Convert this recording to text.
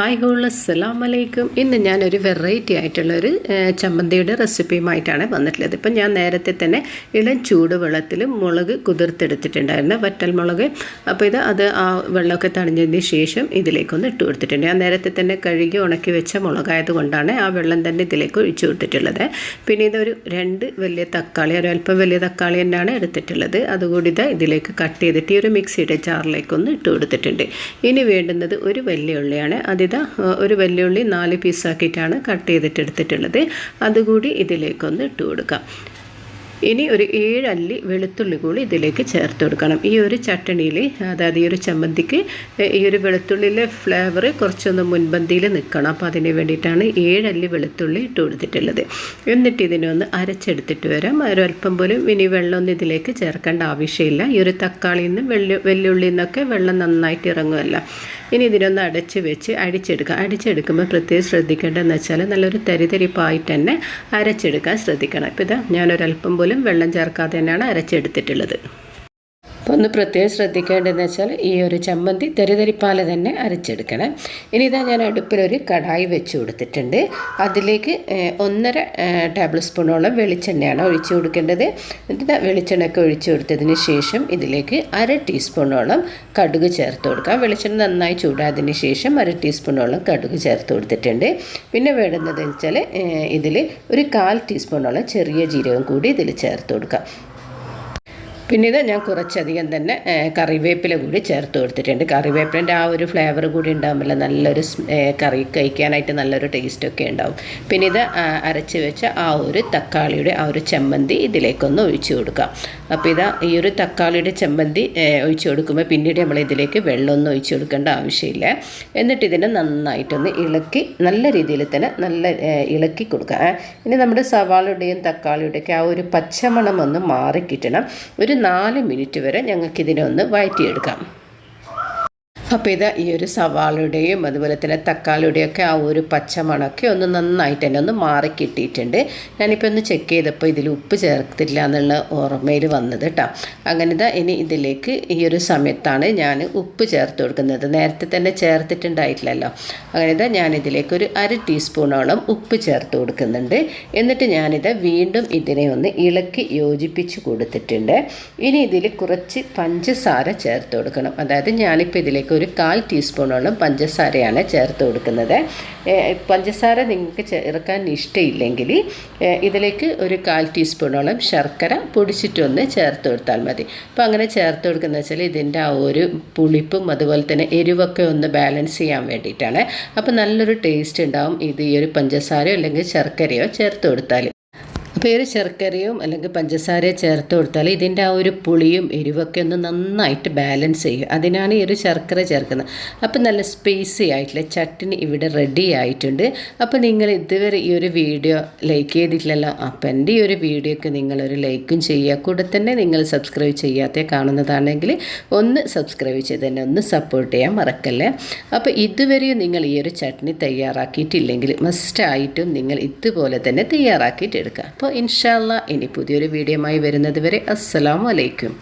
Hi whole അസ്സലാം വലൈക്കും ഇന്ന് ഞാനൊരു വെറൈറ്റി ആയിട്ടുള്ളൊരു ചമ്മന്തിയുടെ റെസിപ്പിയുമായിട്ടാണ് വന്നിട്ടുള്ളത്. ഇപ്പം ഞാൻ നേരത്തെ തന്നെ ഇളം ചൂടുവെള്ളത്തിൽ മുളക് കുതിർത്തെടുത്തിട്ടുണ്ടായിരുന്നു വറ്റൽ മുളക്. അപ്പോൾ ഇത് അത് ആ വെള്ളമൊക്കെ തണിഞ്ഞതിന് ശേഷം ഇതിലേക്കൊന്ന് ഇട്ട് കൊടുത്തിട്ടുണ്ട്. ഞാൻ നേരത്തെ തന്നെ കഴുകി ഉണക്കി വെച്ച മുളകായത് കൊണ്ടാണ് ആ വെള്ളം തന്നെ ഇതിലേക്ക് ഒഴിച്ചു കൊടുത്തിട്ടുള്ളത്. പിന്നെ ഇതൊരു രണ്ട് വലിയ തക്കാളി ഒരു അല്പം വലിയ തക്കാളി തന്നെയാണ് എടുത്തിട്ടുള്ളത്. അതുകൂടി ഇത് ഇതിലേക്ക് കട്ട് ചെയ്തിട്ട് ഈ ഒരു മിക്സിയുടെ ജാറിലേക്കൊന്ന് ഇട്ട് കൊടുത്തിട്ടുണ്ട്. ഇനി വേണ്ടുന്നത് ഒരു വലിയ ഉള്ളിയാണ്. അതിതാ ഒരു വെല്ലുള്ളി നാല് പീസാക്കിയിട്ടാണ് കട്ട് ചെയ്തിട്ട് എടുത്തിട്ടുള്ളത്. അതുകൂടി ഇതിലേക്കൊന്ന് ഇട്ട് കൊടുക്കാം. ഇനി ഒരു ഏഴല്ലി വെളുത്തുള്ളി കൂടി ഇതിലേക്ക് ചേർത്ത് കൊടുക്കണം. ഈ ഒരു ചട്ടണിയിൽ അതായത് ഈ ഒരു ചമ്മന്തിക്ക് ഈ ഒരു വെളുത്തുള്ളിയിലെ ഫ്ലേവർ കുറച്ചൊന്ന് മുൻപന്തിയിൽ നിൽക്കണം. അപ്പോൾ അതിന് വേണ്ടിയിട്ടാണ് ഏഴല്ലി വെളുത്തുള്ളി ഇട്ട് കൊടുത്തിട്ടുള്ളത്. എന്നിട്ട് ഇതിനൊന്ന് അരച്ചെടുത്തിട്ട് വരാം. ഒരല്പം പോലും ഇനി വെള്ളമൊന്നും ഇതിലേക്ക് ചേർക്കേണ്ട ആവശ്യമില്ല. ഈ ഒരു തക്കാളിയിൽ നിന്ന് വെള്ളി വെല്ലുള്ളിയിൽ നിന്നൊക്കെ വെള്ളം നന്നായിട്ട് ഇറങ്ങുമല്ല ഇനി ഇതിനൊന്ന് അടച്ച് വെച്ച് അടിച്ചെടുക്കുക അടിച്ചെടുക്കുമ്പോൾ പ്രത്യേകം ശ്രദ്ധിക്കേണ്ടതെന്ന് വെച്ചാൽ നല്ലൊരു തരിതരിപ്പായിട്ട് തന്നെ അരച്ചെടുക്കാൻ ശ്രദ്ധിക്കണം. ഇപ്പോൾ ഇതാ ഞാനൊരൽപ്പം പോലും വെള്ളം ചേർക്കാതെ തന്നെയാണ് അരച്ചെടുത്തിട്ടുള്ളത്. അപ്പോൾ ഒന്ന് പ്രത്യേകം ശ്രദ്ധിക്കേണ്ടതെന്ന് വെച്ചാൽ ഈ ഒരു ചമ്മന്തി തെരിതെരിപ്പാല തന്നെ അരച്ചെടുക്കണം. ഇനി ഇതാ ഞാൻ അടുപ്പിലൊരു കടായി വെച്ച് കൊടുത്തിട്ടുണ്ട്. അതിലേക്ക് ഒന്നര ടേബിൾ സ്പൂണോളം വെളിച്ചെണ്ണയാണ് ഒഴിച്ചു കൊടുക്കേണ്ടത്. എന്നിട്ട് വെളിച്ചെണ്ണയൊക്കെ ഒഴിച്ചു കൊടുത്തതിന് ശേഷം ഇതിലേക്ക് അര ടീസ്പൂണോളം കടുക് ചേർത്ത് കൊടുക്കാം. വെളിച്ചെണ്ണ നന്നായി ചൂടായതിന് ശേഷം അര ടീസ്പൂണോളം കടുക് ചേർത്ത് കൊടുത്തിട്ടുണ്ട്. പിന്നെ വേണ്ടുന്നത് വെച്ചാൽ ഇതിൽ ഒരു കാൽ ടീസ്പൂണോളം ചെറിയ ജീരകം കൂടി ഇതിൽ ചേർത്ത് കൊടുക്കാം. പിന്നെ ഇത് ഞാൻ കുറച്ചധികം തന്നെ കറിവേപ്പില കൂടി ചേർത്ത് കൊടുത്തിട്ടുണ്ട്. കറിവേപ്പിലിന്റെ ആ ഒരു ഫ്ലേവർ കൂടി ഉണ്ടാകുമ്പോൾ നല്ലൊരു കറി കഴിക്കാനായിട്ട് നല്ലൊരു ടേസ്റ്റൊക്കെ ഉണ്ടാവും. പിന്നെ ഇത് അരച്ച് വെച്ച ആ ഒരു തക്കാളിയുടെ ആ ഒരു ചമ്മന്തി ഇതിലേക്കൊന്ന് ഒഴിച്ചു കൊടുക്കാം. അപ്പോൾ ഇതാ ഈ ഒരു തക്കാളിയുടെ ചമ്മന്തി ഒഴിച്ചു കൊടുക്കുമ്പോൾ പിന്നീട് നമ്മൾ ഇതിലേക്ക് വെള്ളമൊന്നും ഒഴിച്ചു കൊടുക്കേണ്ട ആവശ്യമില്ല. എന്നിട്ട് ഇതിനെ നന്നായിട്ടൊന്ന് ഇളക്കി നല്ല രീതിയിൽ തന്നെ നല്ല ഇളക്കി കൊടുക്കുക ഇനി നമ്മുടെ സവാളയുടെയും തക്കാളിയുടെയൊക്കെ ആ ഒരു പച്ചമണം ഒന്ന് മാറിക്കിട്ടണം. ഒരു നാല് മിനിറ്റ് വരെ ഞങ്ങൾക്കിതിനെ ഒന്ന് വഴറ്റിയെടുക്കാം അപ്പോൾ ഇത് ഈ ഒരു സവാളയുടെയും അതുപോലെ തന്നെ തക്കാളിയുടെയൊക്കെ ആ ഒരു പച്ചമണമൊക്കെ ഒന്ന് നന്നായിട്ട് തന്നെ ഒന്ന് മാറി കിട്ടിയിട്ടുണ്ട്. ഞാനിപ്പോൾ ഒന്ന് ചെക്ക് ചെയ്തപ്പോൾ ഇതിൽ ഉപ്പ് ചേർത്തില്ല എന്നുള്ള ഓർമ്മയിൽ വന്നത് കേട്ടോ അങ്ങനെ ഇതാ ഇനി ഇതിലേക്ക് ഈ ഒരു സമയത്താണ് ഞാൻ ഉപ്പ് ചേർത്ത് കൊടുക്കുന്നത്. നേരത്തെ തന്നെ ചേർത്തിട്ടുണ്ടായിട്ടില്ലല്ലോ. അങ്ങനെ ഇതാ ഞാനിതിലേക്ക് ഒരു അര ടീസ്പൂണോളം ഉപ്പ് ചേർത്ത് കൊടുക്കുന്നുണ്ട്. എന്നിട്ട് ഞാനിത് വീണ്ടും ഇതിനെ ഒന്ന് ഇളക്കി യോജിപ്പിച്ച് കൊടുത്തിട്ടുണ്ട്. ഇനി ഇതിൽ കുറച്ച് പഞ്ചസാര ചേർത്ത് കൊടുക്കണം. അതായത് ഞാനിപ്പോൾ ഇതിലേക്ക് ഒരു കാൽ ടീസ്പൂണോളം പഞ്ചസാരയാണ് ചേർത്ത് കൊടുക്കുന്നത്. പഞ്ചസാര നിങ്ങൾക്ക് ചേർക്കാൻ ഇഷ്ടമില്ലെങ്കിൽ ഇതിലേക്ക് ഒരു കാൽ ടീസ്പൂണോളം ശർക്കര പൊടിച്ചിട്ടൊന്ന് ചേർത്ത് കൊടുത്താൽ മതി. അപ്പോൾ അങ്ങനെ ചേർത്ത് കൊടുക്കുന്ന വെച്ചാൽ ഇതിന്റെ ആ ഒരു പുളിപ്പും അതുപോലെ തന്നെ എരിവൊക്കെ ഒന്ന് ബാലൻസ് ചെയ്യാൻ വേണ്ടിയിട്ടാണ്. അപ്പോൾ നല്ലൊരു ടേസ്റ്റ് ഉണ്ടാവും ഇത് ഈ ഒരു പഞ്ചസാരയോ അല്ലെങ്കിൽ ശർക്കരയോ ചേർത്ത് കൊടുത്താൽ. അപ്പോൾ ഒരു ശർക്കരയും അല്ലെങ്കിൽ പഞ്ചസാരയും ചേർത്ത് കൊടുത്താൽ ഇതിന്റെ ആ ഒരു പുളിയും എരിവൊക്കെ ഒന്ന് നന്നായിട്ട് ബാലൻസ് ചെയ്യും. അതിനാണ് ഈ ഒരു ശർക്കര ചേർക്കുന്നത്. അപ്പോൾ നല്ല സ്പേസി ആയിട്ടുള്ള ചട്ടിനി ഇവിടെ റെഡി ആയിട്ടുണ്ട്. അപ്പോൾ നിങ്ങൾ ഇതുവരെ ഈ ഒരു വീഡിയോ ലൈക്ക് ചെയ്തിട്ടില്ലല്ലോ അപ്പോൾ എന്റെ ഈ ഒരു വീഡിയോക്ക് നിങ്ങളൊരു ലൈക്കും ചെയ്യുക. കൂടെ തന്നെ നിങ്ങൾ സബ്സ്ക്രൈബ് ചെയ്യാത്ത കാണുന്നതാണെങ്കിൽ ഒന്ന് സബ്സ്ക്രൈബ് ചെയ്ത് തന്നെ ഒന്ന് സപ്പോർട്ട് ചെയ്യാൻ മറക്കല്ലേ? അപ്പോൾ ഇതുവരെയും നിങ്ങൾ ഈ ഒരു ചട്നി തയ്യാറാക്കിയിട്ടില്ലെങ്കിൽ മസ്റ്റായിട്ടും നിങ്ങൾ ഇതുപോലെ തന്നെ തയ്യാറാക്കിയിട്ട് എടുക്കുക. അപ്പോൾ ഇൻഷാല്ല ഇനി പുതിയൊരു വീഡിയോയുമായി വരുന്നത് വരെ അസ്സലാമലൈക്കും